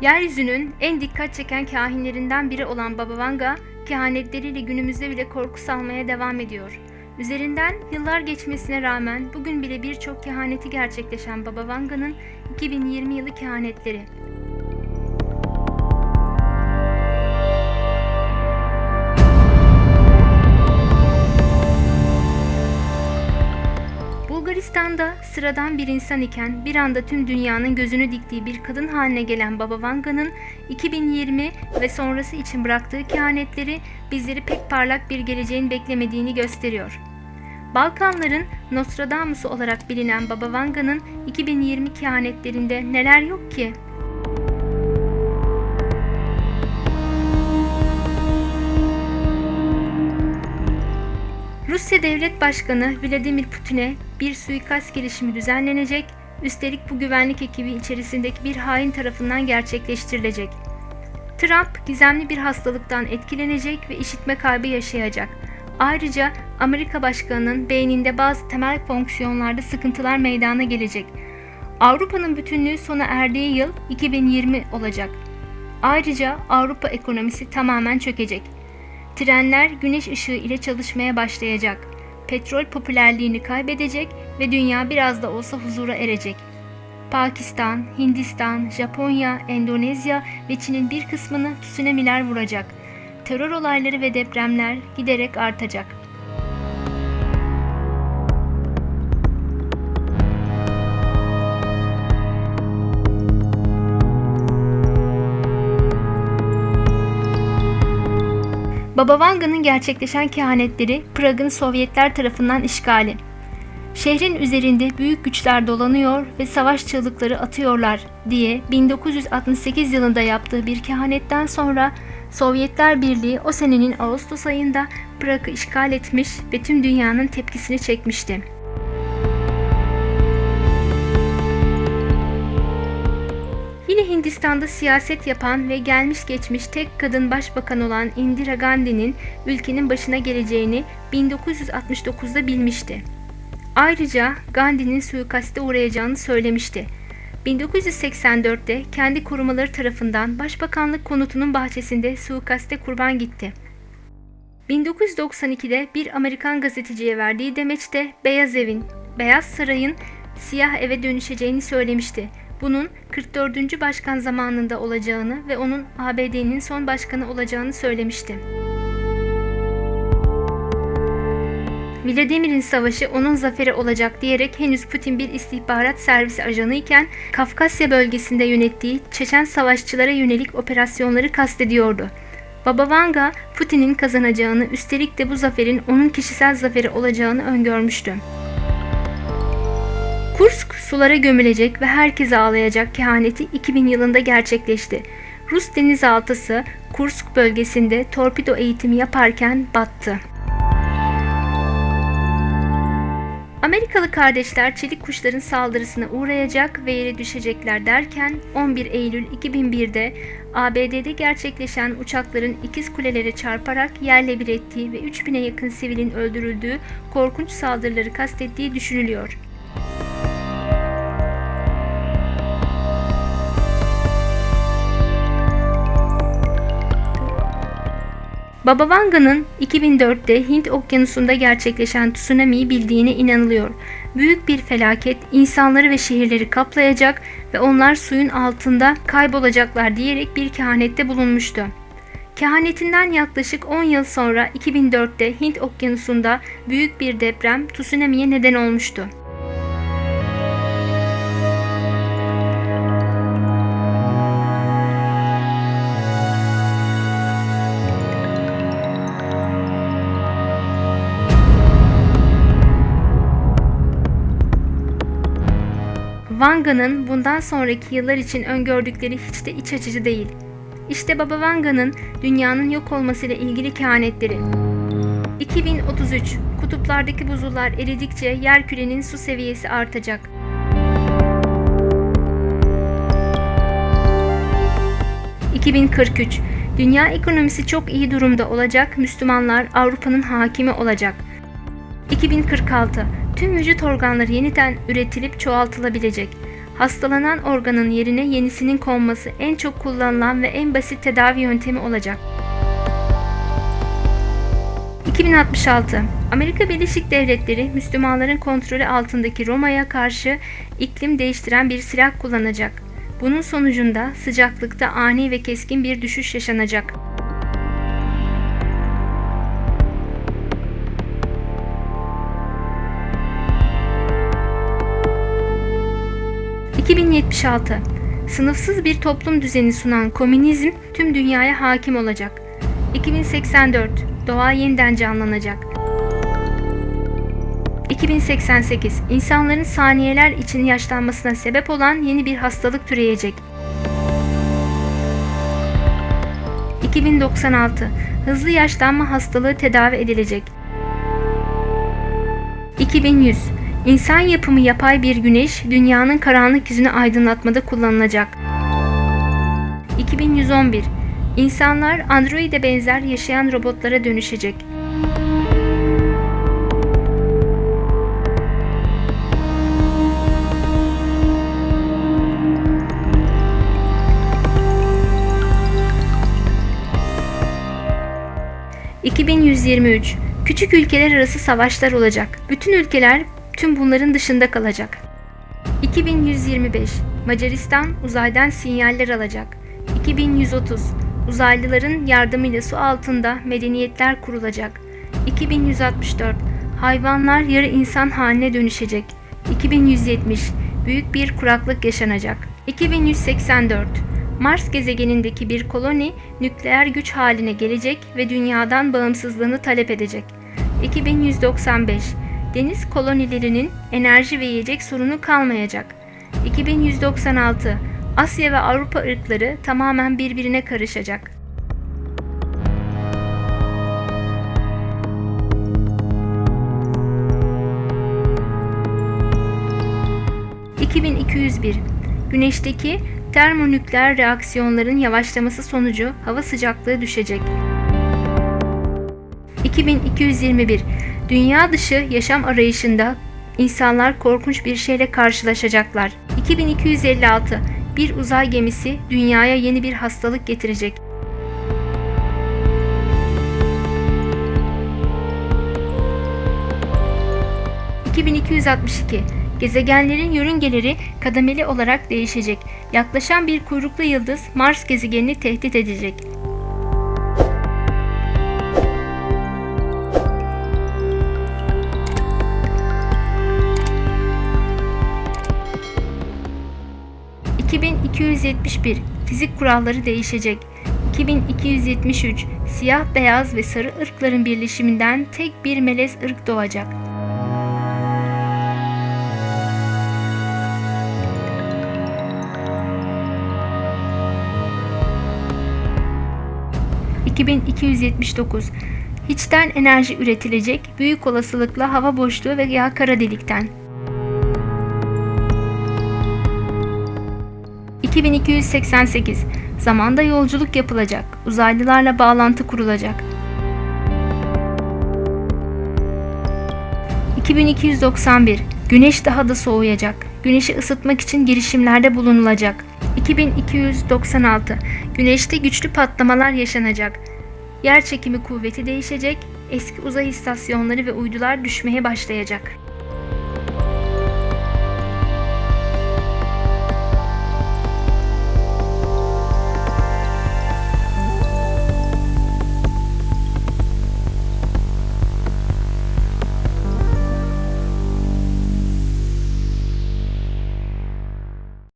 Yeryüzünün en dikkat çeken kahinlerinden biri olan Baba Vanga, kehanetleriyle günümüzde bile korku salmaya devam ediyor. Üzerinden yıllar geçmesine rağmen bugün bile birçok kehaneti gerçekleşen Baba Vanga'nın 2020 yılı kehanetleri. Bulgaristan'da sıradan bir insan iken bir anda tüm dünyanın gözünü diktiği bir kadın haline gelen Baba Vanga'nın 2020 ve sonrası için bıraktığı kehanetleri bizleri pek parlak bir geleceğin beklemediğini gösteriyor. Balkanların Nostradamus'u olarak bilinen Baba Vanga'nın 2020 kehanetlerinde neler yok ki? Rusya Devlet Başkanı Vladimir Putin'e bir suikast girişimi düzenlenecek, üstelik bu güvenlik ekibi içerisindeki bir hain tarafından gerçekleştirilecek. Trump gizemli bir hastalıktan etkilenecek ve işitme kaybı yaşayacak. Ayrıca Amerika Başkanı'nın beyninde bazı temel fonksiyonlarda sıkıntılar meydana gelecek. Avrupa'nın bütünlüğü sona erdiği yıl 2020 olacak. Ayrıca Avrupa ekonomisi tamamen çökecek. Trenler güneş ışığı ile çalışmaya başlayacak. Petrol popülerliğini kaybedecek ve dünya biraz da olsa huzura erecek. Pakistan, Hindistan, Japonya, Endonezya ve Çin'in bir kısmını tsunamiler vuracak. Terör olayları ve depremler giderek artacak. Baba Vanga'nın gerçekleşen kehanetleri Prag'ın Sovyetler tarafından işgali. Şehrin üzerinde büyük güçler dolanıyor ve savaş çığlıkları atıyorlar diye 1968 yılında yaptığı bir kehanetten sonra Sovyetler Birliği o senenin Ağustos ayında Prag'ı işgal etmiş ve tüm dünyanın tepkisini çekmişti. Yine Hindistan'da siyaset yapan ve gelmiş geçmiş tek kadın başbakan olan Indira Gandhi'nin ülkenin başına geleceğini 1969'da bilmişti. Ayrıca Gandhi'nin suikaste uğrayacağını söylemişti. 1984'te kendi korumaları tarafından Başbakanlık konutunun bahçesinde suikaste kurban gitti. 1992'de bir Amerikan gazeteciye verdiği demeçte Beyaz Evin, Beyaz Saray'ın siyah eve dönüşeceğini söylemişti. Bunun 44. başkan zamanında olacağını ve onun ABD'nin son başkanı olacağını söylemişti. Vladimir'in savaşı onun zaferi olacak diyerek henüz Putin bir istihbarat servisi ajanı iken Kafkasya bölgesinde yönettiği Çeçen savaşçılara yönelik operasyonları kastediyordu. Baba Vanga Putin'in kazanacağını üstelik de bu zaferin onun kişisel zaferi olacağını öngörmüştü. Kursk sulara gömülecek ve herkese ağlayacak kehaneti 2000 yılında gerçekleşti. Rus denizaltısı Kursk bölgesinde torpido eğitimi yaparken battı. Amerikalı kardeşler çelik kuşların saldırısına uğrayacak ve yere düşecekler derken 11 Eylül 2001'de ABD'de gerçekleşen uçakların ikiz kulelere çarparak yerle bir ettiği ve 3000'e yakın sivilin öldürüldüğü korkunç saldırıları kastettiği düşünülüyor. Baba Vanga'nın 2004'te Hint Okyanusu'nda gerçekleşen tsunami'yi bildiğine inanılıyor. Büyük bir felaket insanları ve şehirleri kaplayacak ve onlar suyun altında kaybolacaklar diyerek bir kehanette bulunmuştu. Kehanetinden yaklaşık 10 yıl sonra 2004'te Hint Okyanusu'nda büyük bir deprem tsunami'ye neden olmuştu. Vanga'nın bundan sonraki yıllar için öngördükleri hiç de iç açıcı değil. İşte Baba Vanga'nın dünyanın yok olmasıyla ilgili kehanetleri. 2033 Kutuplardaki buzullar eridikçe yer kürenin su seviyesi artacak. ...2043 Dünya ekonomisi çok iyi durumda olacak, Müslümanlar Avrupa'nın hakimi olacak. 2046 Tüm vücut organları yeniden üretilip çoğaltılabilecek. Hastalanan organın yerine yenisinin konması en çok kullanılan ve en basit tedavi yöntemi olacak. 2066 Amerika Birleşik Devletleri Müslümanların kontrolü altındaki Roma'ya karşı iklim değiştiren bir silah kullanacak. Bunun sonucunda sıcaklıkta ani ve keskin bir düşüş yaşanacak. ...2076 Sınıfsız bir toplum düzeni sunan komünizm tüm dünyaya hakim olacak. 2084 Doğa yeniden canlanacak. 2088 İnsanların saniyeler için yaşlanmasına sebep olan yeni bir hastalık türeyecek. 2096 Hızlı yaşlanma hastalığı tedavi edilecek. 2100 İnsan yapımı yapay bir güneş dünyanın karanlık yüzünü aydınlatmada kullanılacak. 2111 İnsanlar androide benzer yaşayan robotlara dönüşecek. ...2123... Küçük ülkeler arası savaşlar olacak. Bütün ülkeler tüm bunların dışında kalacak. 2125... Macaristan uzaydan sinyaller alacak. 2130... Uzaylıların yardımıyla su altında medeniyetler kurulacak. 2164 Hayvanlar yarı insan haline dönüşecek. 2170 Büyük bir kuraklık yaşanacak. 2184 Mars gezegenindeki bir koloni nükleer güç haline gelecek ve dünyadan bağımsızlığını talep edecek. 2195 Deniz kolonilerinin enerji ve yiyecek sorunu kalmayacak. 2196 Asya ve Avrupa ırkları tamamen birbirine karışacak. ...2201... Güneşteki termonükleer reaksiyonların yavaşlaması sonucu hava sıcaklığı düşecek. 2221... Dünya dışı yaşam arayışında insanlar korkunç bir şeyle karşılaşacaklar. 2256 bir uzay gemisi dünyaya yeni bir hastalık getirecek. ...2262 Gezegenlerin yörüngeleri kademeli olarak değişecek. Yaklaşan bir kuyruklu yıldız Mars gezegenini tehdit edecek. ...2271 Fizik kuralları değişecek. 2273 Siyah, beyaz ve sarı ırkların birleşiminden tek bir melez ırk doğacak. ...2279 Hiçten enerji üretilecek, büyük olasılıkla hava boşluğu veya kara delikten. 2288 Zamanda yolculuk yapılacak, uzaylılarla bağlantı kurulacak. 2291 Güneş daha da soğuyacak. Güneşi ısıtmak için girişimlerde bulunulacak. 2296 Güneşte güçlü patlamalar yaşanacak. Yer çekimi kuvveti değişecek. Eski uzay istasyonları ve uydular düşmeye başlayacak.